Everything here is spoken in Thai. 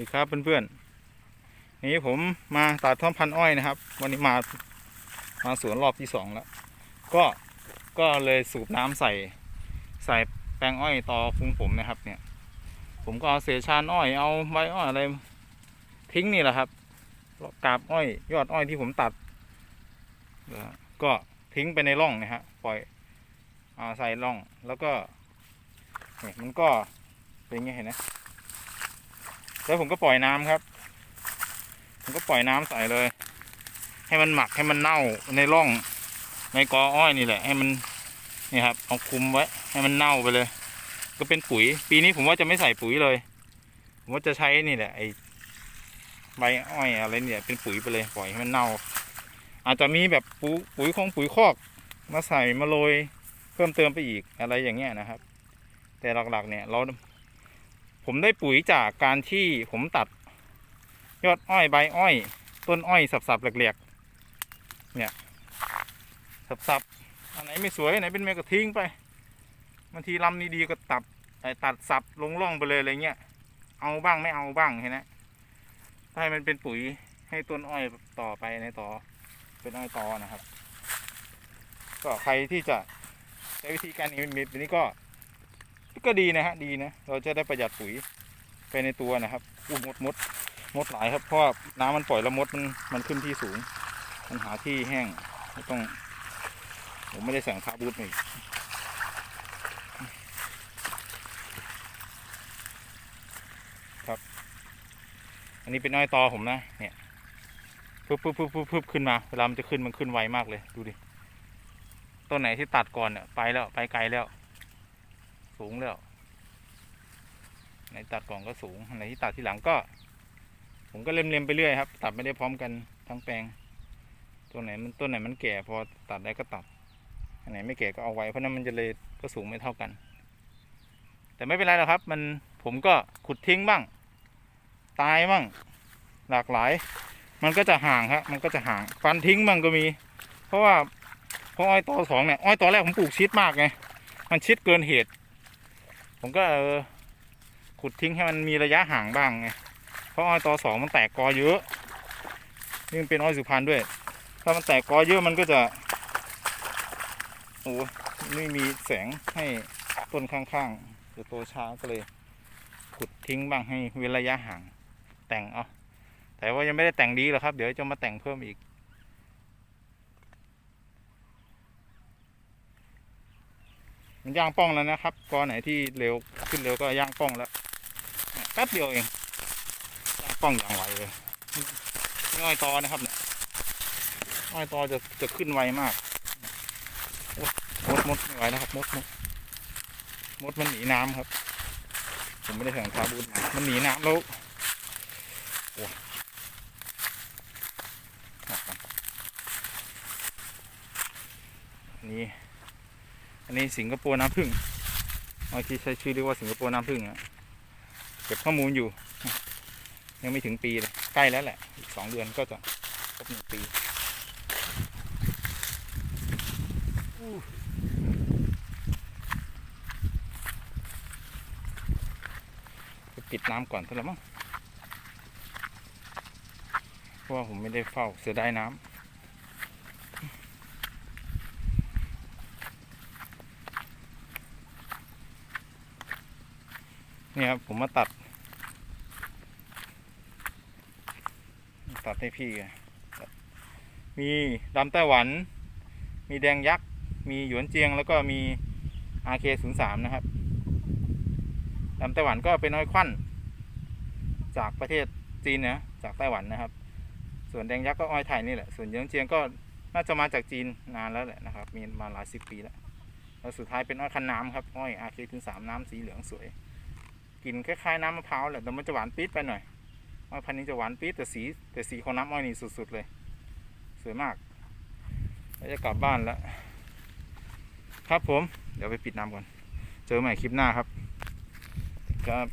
ดีครับเพื่อนๆนี่ผมมาตัดท่อมพันอ้อยนะครับ วันนี้มามาสวนรอบที่สองแล้ว ก็ก็เลยสูบน้ำใส่ใส่แปลงอ้อยต่อฟุ้งผมนะครับ เนี่ย ผมก็เอาเศษชานอ้อยเอาใบอ้อยอะไรทิ้งนี่แหละครับกาบอ้อย ยอดอ้อยที่ผมตัดก็ทิ้งไปในร่องนะฮะปล่อยอาใส่ร่องแล้วก็ เนี่ยมันก็เป็นอย่างเงี้เห็นไหม แล้วผมก็ปล่อยน้ำครับ ผมก็ปล่อยน้ำใส่เลย ให้มันหมักให้มันเน่าในร่องในกออ้อยนี่แหละ ให้มันนี่ครับเอาคุมไว้ ให้มันเน่าไปเลย ก็เป็นปุ๋ย ปีนี้ผมว่าจะไม่ใส่ปุ๋ยเลย ผมว่าจะใช้นี่แหละไอใบอ้อยอะไรเนี่ยเป็นปุ๋ยไปเลยปล่อยให้มันเน่า อาจจะมีแบบปุ๋ยปุ๋ยของปุ๋ยคอกมาใส่มาโรยเพิ่มเติมไปอีกอะไรอย่างเงี้ยนะครับ แต่หลักๆเนี่ยเรา ผมได้ปุ๋ยจากการที่ผมตัดยอดอ้อยใบอ้อย ต้นอ้อยสับๆเหลกๆเนี่ยสับๆอันไหนไม่สวยอันไหนเป็นแมก็ทิ้งไปบางทีลำนี้ดีก็ตัดตัดสับลงร่องไปเลยอะไรเงี้ยเอาบ้างไม่เอาบ้างเห็นไหมถ้าให้มันเป็นปุ๋ยให้ต้นอ้อยต่อไปในต่อเป็นอ้อยต่อนะครับ ก็ใครที่จะใช้วิธีการนี้แบบนี้ก็ ก็ดีนะฮะดีนะ เราจะได้ประหยัดปุ๋ยไปในตัวนะครับอู้มดมดมดหลายครับเพราะน้ำมันปล่อยแล้วมดมันมันขึ้นที่สูง มันหาที่แห้งไม่ต้อง ผมไม่ได้สั่งคาบูทมาอีกครับ อันนี้เป็นน้อยตอผมนะเนี่ยปึ๊บปึ๊บปึ๊บปึ๊บปึ๊บขึ้นมาเวลามันจะขึ้นมันขึ้นไวมากเลย ดูดิต้นไหนที่ตัดก่อนเนี่ยไปแล้วไปไกลแล้ว สูงแล้วไหนตัดก่อนก็สูงอันไหนที่ตัดทีหลังก็ ผมก็เล็มๆไปเรื่อยครับ ตัดไม่ได้พร้อมกันทั้งแปลงตัวไหนมันต้นไหนมันแก่พอตัดได้ก็ตัดอันไหนไม่แก่ก็เอาไว้เพราะนั้นมันจะเลยก็สูงไม่เท่ากัน แต่ไม่เป็นไรหรอกครับ มันผมก็ขุดทิ้งบ้าง ตายบ้างหลากหลาย มันก็จะห่างครับมันก็จะห่างฟันทิ้งบ้างก็มี เพราะว่าเพราะอ้อยตอสองเนี่ยอ้อยตอแรกผมปลูกชิดมากไงมันชิดเกินเหตุ ผมก็เออขุดทิ้งให้มันมีระยะห่างบ้างไง เพราะอ้อยตอสองมันแตกกอเยอะ นี่มันเป็นอ้อยสุพรรณด้วย ถ้ามันแตกกอเยอะมันก็จะ โอ้ไม่มีแสงให้ต้นข้างๆจะโตช้าก็เลย ขุดทิ้งบ้างให้เว้นระยะห่าง แต่งเอาแต่ว่ายังไม่ได้แต่งดีหรอกครับ เดี๋ยวจะมาแต่งเพิ่มอีก มันย่างป้องแล้วนะครับกอไหนที่เร็วขึ้นเร็วก็ย่างป้องแล้วแป๊บเดียวเองย่างป้องอย่างไวเลยนี่อ้อยตอนะครับเนี่ยอ้อยตอจะจะขึ้นไวมากโอ๊ยมดมดไม่ไหวนะครับมดมดมดมันหนีน้ำครับ ผมไม่ได้สั่งคาบูนมามันหนีน้ำแล้วโอ้ยออกก่ อันนี้สิงคโปร์น้ำผึ้งบางทีใช้ชื่อเรียกว่าสิงคโปร์น้ำผึ้งอะเก็บข้อมูลอยู่ ยังไม่ถึงปีเลยใกล้แล้วแหละ อีกสองเดือนก็จะครบหนึ่งปีจะปิดน้ำก่อนเท่าไหร่มั้งเพราะว่าผมไม่ได้เฝ้าเสียดายน้ำ นี่ครับผมมาตัด ตัดให้พี่ มีดำไต้หวัน มีแดงยักษ์ มีหยวนเจียง แล้วก็มี RK03 นะครับดำไต้หวันก็เป็นน้อยควันจากประเทศจีนนะจากไต้หวันนะครับ ส่วนแดงยักษ์ก็อ้อยไทยนี่แหละ ส่วนหยวนเจียงก็น่าจะมาจากจีนนานแล้วแหละนะครับ มีมาหลายสิบปีแล้ว แล้วสุดท้ายเป็นอ้อยคันน้ำครับ อ้อย RK03 น้ำสีเหลืองสวย กลิ่นคล้ายๆน้ำมะพร้าวแหละแต่มันจะหวานปี๊ดไปหน่อยอ้อยพันนี้จะหวานปี๊ดแต่สีแต่สีของน้ำอ้อยนี่สุดๆเลย สวยมากแล้วจะกลับบ้านแล้วครับผม เดี๋ยวไปปิดน้ำก่อน เจอใหม่คลิปหน้าครับ ครับ